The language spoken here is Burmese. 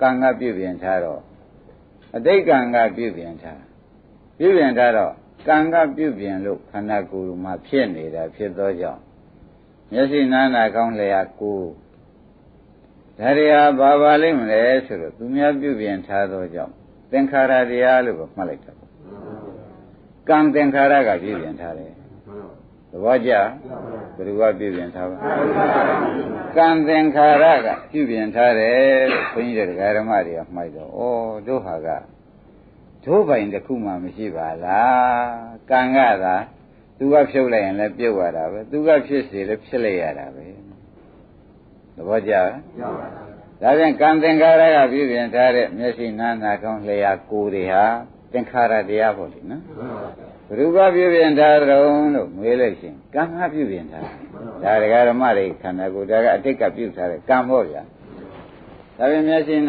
ကံကပြုပြင်ထားတော့အတိတ်ကံကပြုပြင်ထားပြုပြင်ထားတော့ကံကပြုပြင်လို့ခန္ဓာကိုယ်မှာဖြစ်နေတာဖြစ်သောကြောင့်မျက်စိနားနာကောင်းလျာကိုဒါရီဟာဘာပါလိမ့်မလဲဆိုတော့သူများပြုပြင်ထားသောကြောင့်သင်္ခါရတရားလို့ပဲမှတ်လိုက်တာပေါ့ကံသင်္ခါရကပြုပြင်ထားတယ်သဘောကျဘယ်သူကပြုပြင်ထားပါ ကံသင်္ခါရကပြုပြင်ထားတယ်လို့ခွင်းကြီးတဲ့ဒကာဓမ္မတွေကမှိုက်တော့ဩတို့ဟာကတို့ပိုင်တစ်ခုမှမရှိပါလားကံကသာသူကဖြုတ်လိုက်ရင်လည်းပြုတ်ရတာပဲသူကဖြစ်စီလည်းဖြစ်လိုက်ရတာပဲသဘောကျလားဒါပြန်ကံသင်္ခါရကပြုပြင်ထားတဲ့မျက်စိနားနာကောင်းလျှာကိုယ်တွေဟာသင်္ခါရတရားပေါ့လေနော် ဘုရားပြုပြင်ထားတုံးလို့မေးလိုက်ရှင်ကံကပြုပြင်ထားဒါဒကာဓမ္မတွေခန္ဓာကိုယ်ဒါကအတိတ်ကပြုထားတဲ့ကံပေါ့ဗျာဒါပြန်မျက်စိ